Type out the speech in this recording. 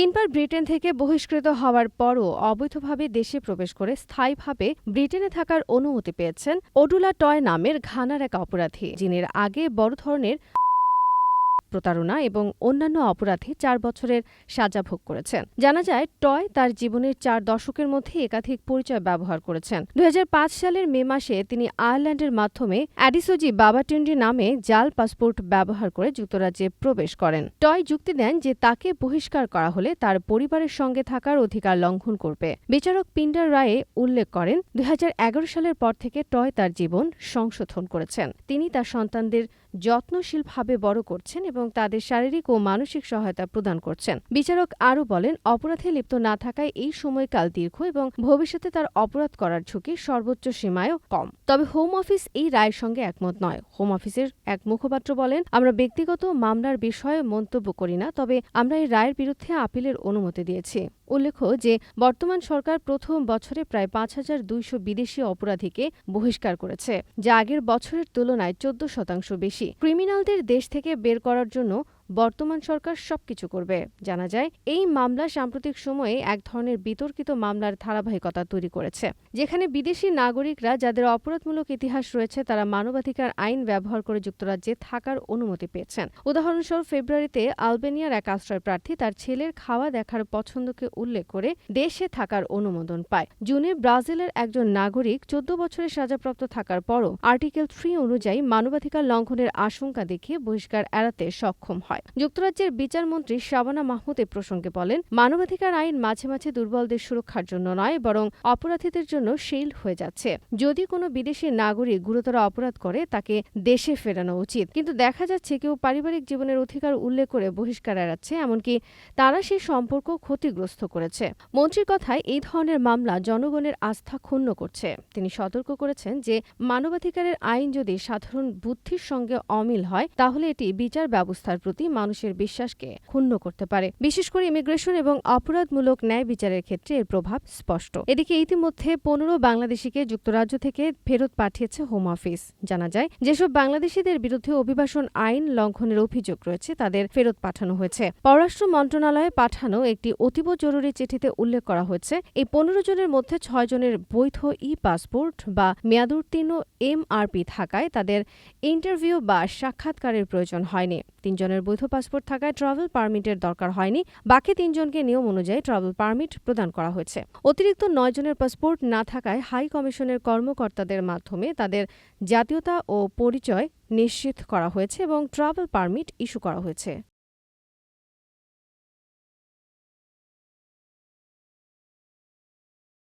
তিনবার ব্রিটেন থেকে বহিষ্কৃত হওয়ার পরও অবৈধভাবে দেশে প্রবেশ করে স্থায়ীভাবে ব্রিটেনে থাকার অনুমতি পেয়েছেন ওডুলা টয় নামের ঘানার এক অপরাধী, যিনি আগে বড় ধরনের প্রতারণা এবং অন্যান্য অপরাধে চার বছরের সাজা ভোগ করেছেন। জানা যায়, টয় তার জীবনের চার দশকের মধ্যে একাধিক পরিচয় ব্যবহার করেছেন। দুই হাজার পাঁচ সালের মে মাসে তিনি আয়ারল্যান্ডের মাধ্যমে অ্যাডিসোজি বাবাটুন্ডি নামে জাল পাসপোর্ট ব্যবহার করে যুক্তরাজ্যে প্রবেশ করেন। টয় যুক্তি দেন যে তাকে বহিষ্কার করা হলে তার পরিবারের সঙ্গে থাকার অধিকার লঙ্ঘন করবে। বিচারক পিন্ডার রায়ে উল্লেখ করেন, দুই হাজার এগারো সালের পর থেকে টয় তার জীবন সংশোধন করেছেন। তিনি তার সন্তানদের যত্নশীলভাবে বড় করছেন এবং তাদের শারীরিক ও মানসিক সহায়তা প্রদান করছেন। বিচারক আরও বলেন, অপরাধে লিপ্ত না থাকায় এই সময়কাল দীর্ঘ এবং ভবিষ্যতে তার অপরাধ করার ঝুঁকি সর্বোচ্চ সীমায়ও কম। তবে হোম অফিস এই রায়ের সঙ্গে একমত নয়। হোম অফিসের এক মুখপাত্র বলেন, আমরা ব্যক্তিগত মামলার বিষয়ে মন্তব্য করি না, তবে আমরা এই রায়ের বিরুদ্ধে আপিলের অনুমতি দিয়েছি। উল্লেখ্য যে, বর্তমান সরকার প্রথম বছরে প্রায় পাঁচ হাজার দুইশো বিদেশি অপরাধীকে বহিষ্কার করেছে, যা আগের বছরের তুলনায় চোদ্দ শতাংশ বেশি। ক্রিমিনালদের দেশ থেকে বের করার জন্য বর্তমান সরকার সবকিছু করবে। জানা যায়, এই মামলা সাম্প্রতিক সময়ে এক ধরনের বিতর্কিত মামলার ধারাবাহিকতা তৈরি করেছে, যেখানে বিদেশি নাগরিকরা যাদের অপরাধমূলক ইতিহাস রয়েছে, তারা মানবাধিকার আইন ব্যবহার করে যুক্তরাজ্যে থাকার অনুমতি পেয়েছেন। উদাহরণস্বরূপ, ফেব্রুয়ারিতে আলবেনিয়ার এক আশ্রয় প্রার্থী তার ছেলের খাওয়া দেখার পছন্দকে উল্লেখ করে দেশে থাকার অনুমোদন পায়। জুনে ব্রাজিলের একজন নাগরিক চোদ্দ বছরের সাজাপ্রাপ্ত থাকার পরও আর্টিকেল থ্রি অনুযায়ী মানবাধিকার লঙ্ঘনের আশঙ্কা দেখিয়ে বহিষ্কার এড়াতে সক্ষম হয়। যুক্তরাজ্যের বিচারমন্ত্রী শাবানা মাহমুদ এ প্রসঙ্গে বলেন, মানবাধিকার আইন মাঝে মাঝে দুর্বলদের সুরক্ষার জন্য নয়, বরং অপরাধীদের জন্য শিল্ড হয়ে যাচ্ছে। যদি কোনো বিদেশি নাগরিক গুরুতর অপরাধ করে, তাকে দেশে ফেরানো উচিত। কিন্তু দেখা যাচ্ছে কেউ পারিবারিক জীবনের অধিকার উল্লেখ করে বহিষ্কার এড়াচ্ছে, এমনকি তারা সেই সম্পর্ক ক্ষতিগ্রস্ত করেছে। মন্ত্রীর কথায় এই ধরনের মামলা জনগণের আস্থা ক্ষুণ্ণ করছে। তিনি সতর্ক করেছেন যে, মানবাধিকারের আইন যদি সাধারণ বুদ্ধির সঙ্গে অমিল হয়, তাহলে এটি বিচার ব্যবস্থার প্রতি মানুষের বিশ্বাসকে ক্ষুণ্ণ করতে পারে। বিশেষ করে ইমিগ্রেশন এবং অপরাধমূলক ন্যায় বিচারের ক্ষেত্রে এর প্রভাব স্পষ্ট। এদিকে ইতিমধ্যে পনেরো বাংলাদেশিকে যুক্তরাজ্য থেকে ফেরত পাঠিয়েছে হোম অফিস জানা যায়, যেসব বাংলাদেশিদের বিরুদ্ধে অভিবাসন আইন লঙ্ঘনের অভিযোগ রয়েছে, তাদের ফেরত পাঠানো হয়েছে। পররাষ্ট্র মন্ত্রণালয়ে পাঠানো একটি অতীব জরুরি চিঠিতে উল্লেখ করা হয়েছে, এই পনেরো জনের মধ্যে ছয় জনের বৈধ ই পাসপোর্ট বা মেয়াদোত্তীর্ণ এমআরপি থাকায় তাদের ইন্টারভিউ বা সাক্ষাৎকারের প্রয়োজন হয়নি। তিনজনের বৈধ পাসপোর্ট থাকায় ট্রাভেল পারমিটের দরকার হয়নি। বাকি তিনজনকে নিয়ম অনুযায়ী ট্রাভেল পারমিট প্রদান করা হয়েছে। অতিরিক্ত নয় জনের পাসপোর্ট না থাকায় হাই কমিশনের কর্মকর্তাদের মাধ্যমে তাদের জাতীয়তা ও পরিচয় নিশ্চিত করা হয়েছে এবং ট্রাভেল পারমিট ইস্যু করা হয়েছে।